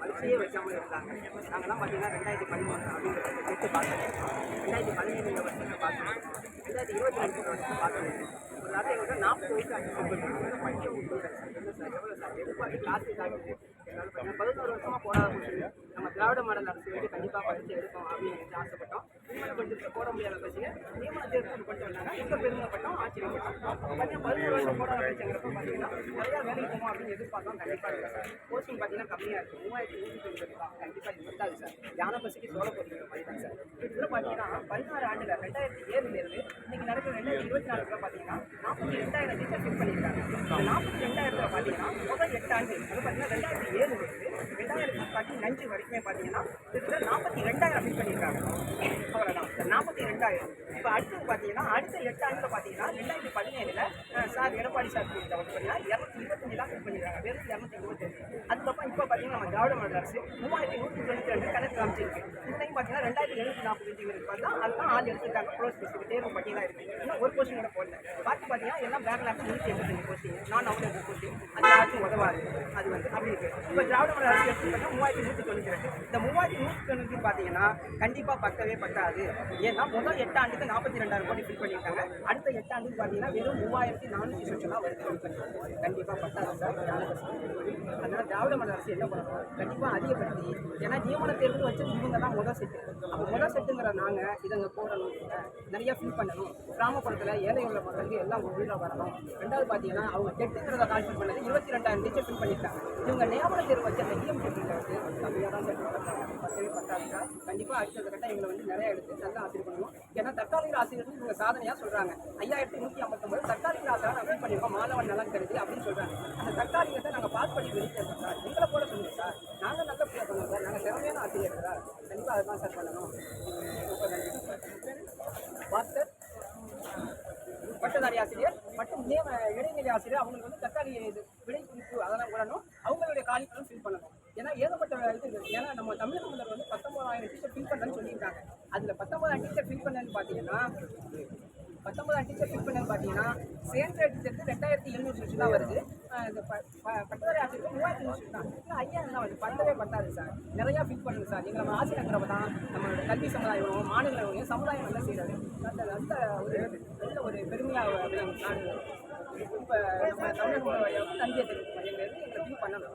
வரிசையே வைக்காம இருந்தாங்க நாங்கள்லாம் பார்த்தீங்கன்னா ரெண்டாயிரத்தி பதிமூணு அப்படிங்கிற எடுத்து பார்த்தோம் ரெண்டாயிரத்தி பதினேழு வருஷத்தை பார்த்தோம் ரெண்டாயிரத்தி இருபத்தி ரெண்டு வருஷத்தை பார்த்தோம் ஒரு நாள் எங்களுக்கு நாற்பது வயசு ஆகிட்டு படிக்க முடியல என்ன சார் எவ்வளோ சார் எதிர்பார்த்து கிளாஸஸ் ஆகுது என்னால் பார்த்தீங்கன்னா பதினோரு வருஷமாக போராட முடியல நம்ம திராவிட மாடல் அரசு வந்து கண்டிப்பாக படித்து எடுப்போம் அப்படின்னு நினைச்சு ஆசைப்பட்டோம். நியமன பட்ஜெட்டில் போட முடியாத பட்சியை நியமன தேர்தல் கொண்டு வந்தாங்க. எங்கே பெருமைப்பட்டோம் ஆச்சரியப்பட்டோம் பார்த்தீங்கன்னா பதினோரு வருஷம் போராட பட்சங்கிறப்ப பார்த்தீங்கன்னா நிறையா வேலைக்கு போவோம் அப்படின்னு எதிர்பார்த்தோம். கண்டிப்பாக இல்லை சார். கோச்சிங் பார்த்தீங்கன்னா கம்மியாக இருக்குது மூவாயிரத்தி நூற்றி தொண்ணூறு தான். கண்டிப்பாக இது இருக்காது சார். யானை பசிக்கு சோழ போட்டிங்கிற மாதிரி தான் சார். இதில் பார்த்தீங்கன்னா பதினாறு ஆண்டில் ரெண்டாயிரத்தி ஏழுலேருந்து இன்றைக்கி நடக்கிற ரெண்டாயிரத்தி இருபத்தி நாலுல பார்த்தீங்கன்னா நாற்பத்தி ரெண்டாயிரம் டீச்சர் ஃபில் பண்ணியிருக்காங்க. நாற்பத்தி ரெண்டாயிரத்தில் பார்த்தீங்கன்னா முதல் எட்டு ஆண்டு அது பார்த்தீங்கன்னா ரெண்டாயிரத்தி ஏழு ரெண்டாயிரத்தி பதினஞ்சு வரைக்குமே பார்த்தீங்கன்னா கிட்டத்தட்ட நாற்பத்தி ரெண்டாயிரம் ஃபில் பண்ணியிருக்காங்க. நாற்பத்தி ரெண்டாயிரம். இப்போ அடுத்தது பார்த்தீங்கன்னா அடுத்த எட்டு ஆண்டில் பார்த்தீங்கன்னா ரெண்டாயிரத்தி பதினேழில் சார் எடப்பாடி சார் கொடுத்த வந்து பார்த்தீங்கன்னா இரநூத்தி இருபத்தஞ்சு லாக் பண்ணிடுறாங்க வெறும் இரநூத்தி இருபத்தஞ்சு. அதுக்கப்புறம் இப்போ பார்த்தீங்கன்னா நம்ம திராவிட மாநில அரசு மூவாயிரத்தி நூற்றி தொண்ணூற்றி ரெண்டு கணக்கு காமிச்சிருக்கு. பார்த்தீங்கன்னா ரெண்டாயிரத்தி எழுநூத்தி நாற்பத்தஞ்சுங்கிறது பார்த்தா அதுதான் ஆள் எடுத்துருக்காங்க க்ளோஸ் லிஸ்ட் தேர்வு தான் இருக்குது இன்னும் ஒரு போஸ்டிங் கூட போடல. பார்த்து பார்த்தீங்கன்னா எல்லாம் பேக்லாக் நூற்றி எண்பத்தஞ்சு போஸ்டிங் நான் அவ்வளோ போஸ்டிங் அது யாருக்கும் உதவாது. அது வந்து அப்படி இருக்குது இப்போ திராவிட மாடல் அரசு எடுத்துக்கிட்டா மூவாயிரத்தி நூற்றி தொண்ணூற்றி ரெண்டு. இந்த மூவாயிரத்தி நூற்றி தொண்ணூற்றி பார்த்தீங்கன்னா கண்டிப்பாக பத்தவே பத்தாது. ஏன்னா முதல் எட்டு ஆண்டுக்கு நாற்பத்தி ரெண்டாயிரம் கோடி ஃபில் பண்ணியிருக்காங்க. அடுத்த எட்டு ஆண்டுக்கு பார்த்தீங்கன்னா வெறும் மூவாயிரத்தி நானூற்றி சொச்சம் தான் வருது பண்ணியிருக்காங்க கண்டிப்பாக பத்தாது சார் அதனால் திராவிட மலை அரசு என்ன பண்ணணும்? கண்டிப்பாக அதிகப்படுத்தி. ஏன்னா நியமன தேர்வு வச்சு இவங்க தான் முதல் முதல் செட்டுங்கிற நாங்கள் இதங்க போடணும். நிறைய ஃபில் பண்ணணும். கிராமப்புறத்தில் ஏழை உள்ள மக்களுக்கு எல்லாம் உள்ள வரணும். ரெண்டாவது பார்த்தீங்கன்னா அவங்க டெட்டுங்கிறத கால்ஃபில் பண்ணது இருபத்தி ரெண்டாயிரம் டீச்சர் ஃபில் பண்ணியிருக்காங்க. இவங்க நியாபக தேர்வு வச்ச அந்த டிஎம் டெட்டுங்கிறது கம்மியாக தான் செட் பண்ணுறாங்க. பத்தவே பத்தாதுக்கா கண்டிப்பாக அடுத்த கட்ட எங்களை வந்து நிறைய எடுத்து நல்லா ஆசிரியர் பண்ணணும். ஏன்னா தற்காலிக ஆசிரியர் இவங்க சாதனையாக சொல்கிறாங்க ஐயாயிரத்தி நூற்றி ஐம்பத்தொம்பது தற்காலிக ஆசிரியர் நான் ஃபில் பண்ணியிருக்கோம் மாணவன் நலன் கருதி அப்படின்னு சொல்கிறாங்க அந்த தற்காலிகத்தை நாங்கள் பாஸ் பண்ணி வெளியிட்டோம் சார் எங்களை போல சொல்லுங்கள் சார். நாங்கள் நல்ல பிள்ளை பண்ணுவோம் சார். நாங்கள் திறமையான ஆசிரியர் சார் அதுதான் சார் பண்ணணும் மாஸ்டர் பட்டதாரி ஆசிரியர் மற்றும் நியம இடைநிலை ஆசிரியர் அவங்களுக்கு வந்து தக்காளி இது விடை குறிப்பு அதெல்லாம் விடணும் அவங்களுடைய காலிகளும் ஃபில் பண்ணணும் ஏன்னா ஏகப்பட்ட இது ஏன்னா நம்ம தமிழக முதல்வர் வந்து பத்தொன்பதாயிரம் டீச்சர் ஃபில் பண்ணுறேன்னு சொல்லியிருக்காங்க அதில் பத்தொன்பதாயிரம் டீச்சர் ஃபில் பண்ணேன்னு பார்த்தீங்கன்னா பத்தொன்பதாயிரம் டீச்சர் ஃபில் பண்ணேன்னு பார்த்தீங்கன்னா சேர்ந்த டீச்சருக்கு ரெண்டாயிரத்தி எழுநூறு லட்சம் தான் வருது. இந்த ப- ப- பட்டதாரி ஆசிரியருக்கு மூவாயிரத்தி நூறு தான். ஐயாயிரம் தான் வருது. பத்தவே பத்தாது சார். நிறையா ஃபில் பண்ணுங்க சார். எங்களை நம்ம ஆசிரியங்கிறவ தான் நம்மளோட கல்வி சமுதாயம் மாநில சமுதாயம் நல்லா செய்கிறாரு அந்த நல்ல ஒரு நல்ல ஒரு பெருமையாக நாடு இப்போ நம்ம தமிழக நன்றியை தெரிவிக்கும் எங்களுக்கு எங்களை பண்ணணும்.